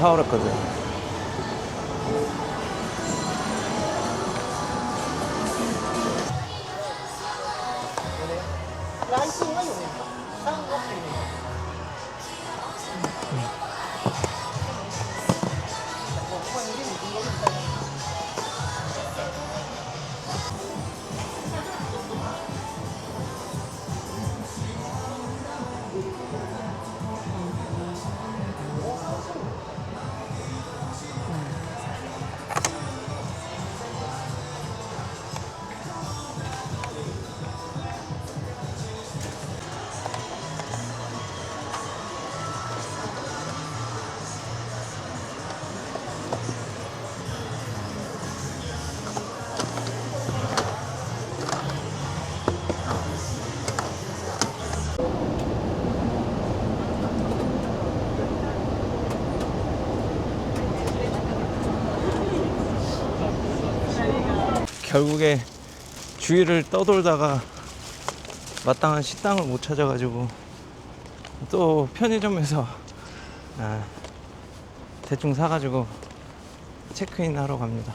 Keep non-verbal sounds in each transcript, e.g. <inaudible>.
아, 타오르거든. 결국에 주위를 떠돌다가 마땅한 식당을 못 찾아가지고 또 편의점에서 아, 대충 사가지고 체크인 하러 갑니다.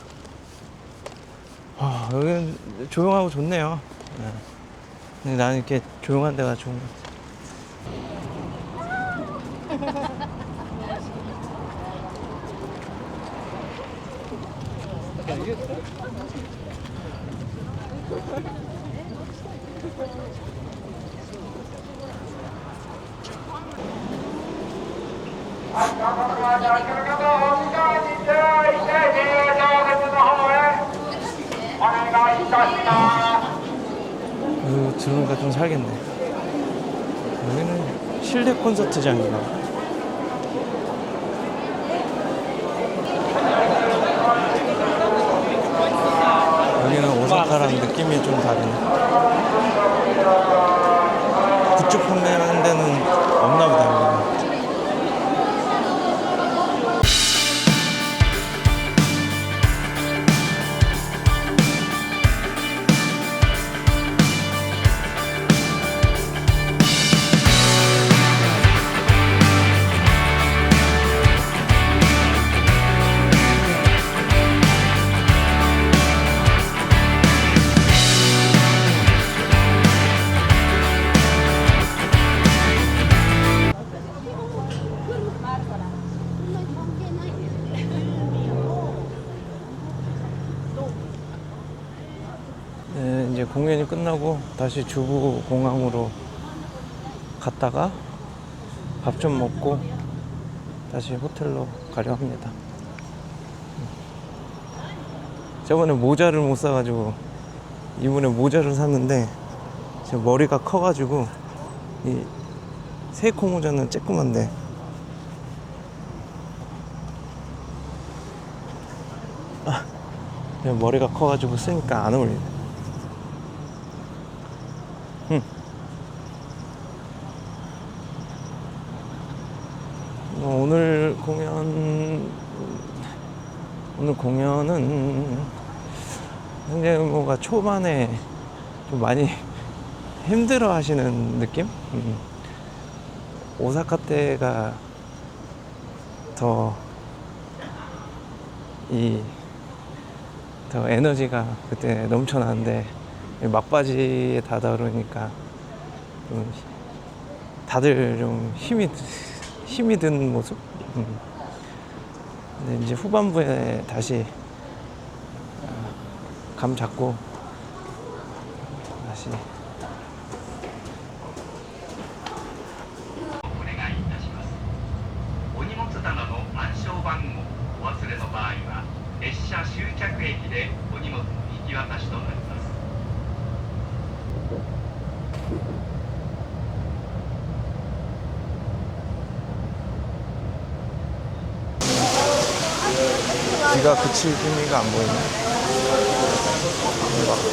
와, 여기는 조용하고 좋네요. 네. 근데 나는 이렇게 조용한 데가 좋은 것 같아. <laughs> 여기 들어오니까 좀 살겠네. 여기는 실내 콘서트장인가 봐. 오사카랑 느낌이 좀 다르네. 굿즈 판매하는 데는 없나 보다. 네, 이제 공연이 끝나고 다시 주부 공항으로 갔다가 밥 좀 먹고 다시 호텔로 가려 합니다. 저번에 모자를 못 사가지고 이번에 모자를 샀는데 제 머리가 커가지고 이 세코 모자는 쬐끄만데 아, 머리가 커가지고 쓰니까 안 어울리네. 응. 어, 오늘 공연 오늘 공연은 현재 뭐가 초반에 좀 많이 <laughs> 힘들어 하시는 느낌? 음. 오사카 때가 더 이 더 에너지가 그때 넘쳐나는데 막바지에 다다르니까 좀 다들 좀 힘이 힘이 든 모습. 음. 근데 이제 후반부에 다시 어, 감 잡고 다시 비가 그칠 의미가 안 보이네.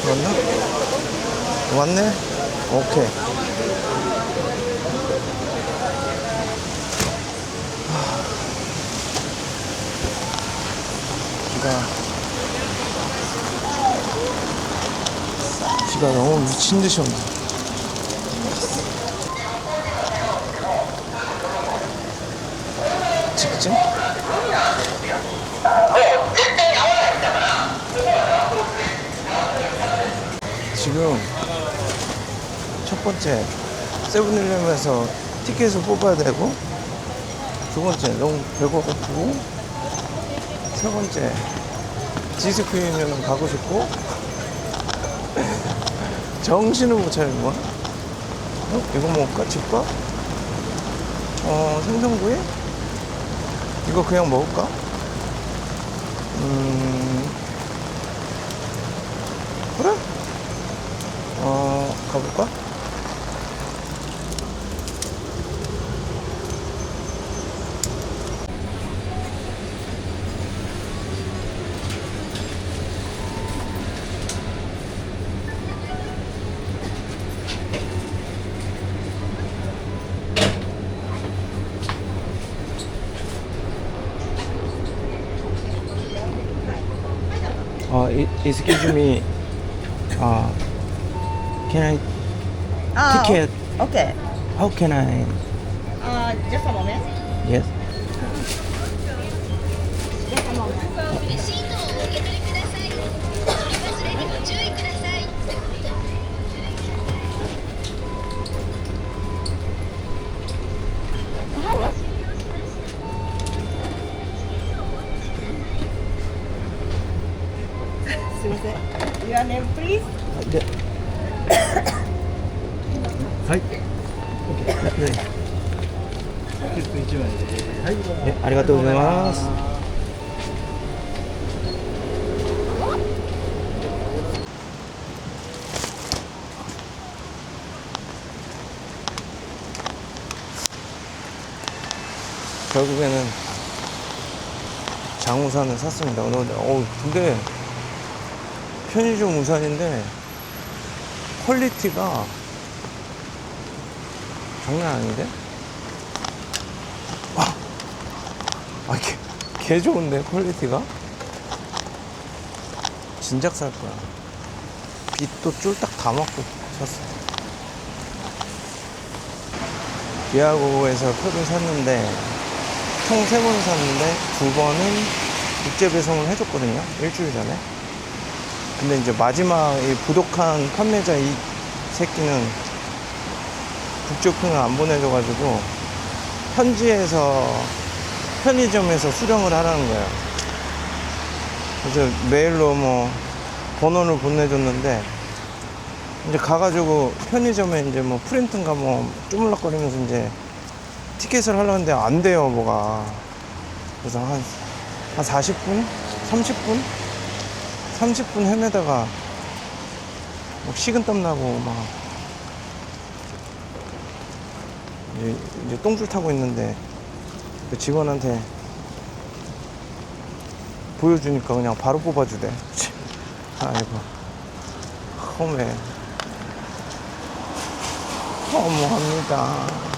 맞나? 왔네? 오케이. 하. 비가 비가 너무 미친 듯이 온다. 직진? 지금 첫 번째 세븐일레븐에서 티켓을 뽑아야 되고 두 번째 너무 배고프고 세 번째 지스크 유니언은 가고 싶고 <laughs> 정신을 못 차리는 거야 어? 이거 먹을까? 집밥? 어 생선구이? 이거 그냥 먹을까? 음그 excuse me. 어, can I Ah, ticket? Okay. How can I? Uh, just a moment. Yes. Just a moment. レシートをお受け取りください。取り忘れにご注意ください。 Susan, your name, please. 네. 하이. 네. 네, 아리가또 고자이마스. 결국에는 장우산을 샀습니다. 어, 어, 근데 편의점 우산인데 퀄리티가 장난 아닌데? 와, 아, 개, 개 좋은데 퀄리티가? 진작 살 거야. 빛도 쫄딱 다 맞고 샀어. 비아고에서 표를 샀는데 총 세 번 샀는데 두 번은 국제 배송을 해줬거든요. 일주일 전에. 근데 이제 마지막 이 부독한 판매자 이 새끼는 국제표는 안 보내줘가지고 현지에서 편의점에서 수령을 하라는 거예요. 그래서 메일로 뭐 번호를 보내줬는데 이제 가가지고 편의점에 이제 뭐 프린트인가 뭐 쪼물락거리면서 이제 티켓을 하려는데 안 돼요 뭐가 그래서 한, 한 40분? 30분? 30분 헤매다가 막 식은땀 나고 막 이제, 이제 똥줄 타고 있는데 그 직원한테 보여주니까 그냥 바로 뽑아주대. <laughs> 아이고 험해. 허무합니다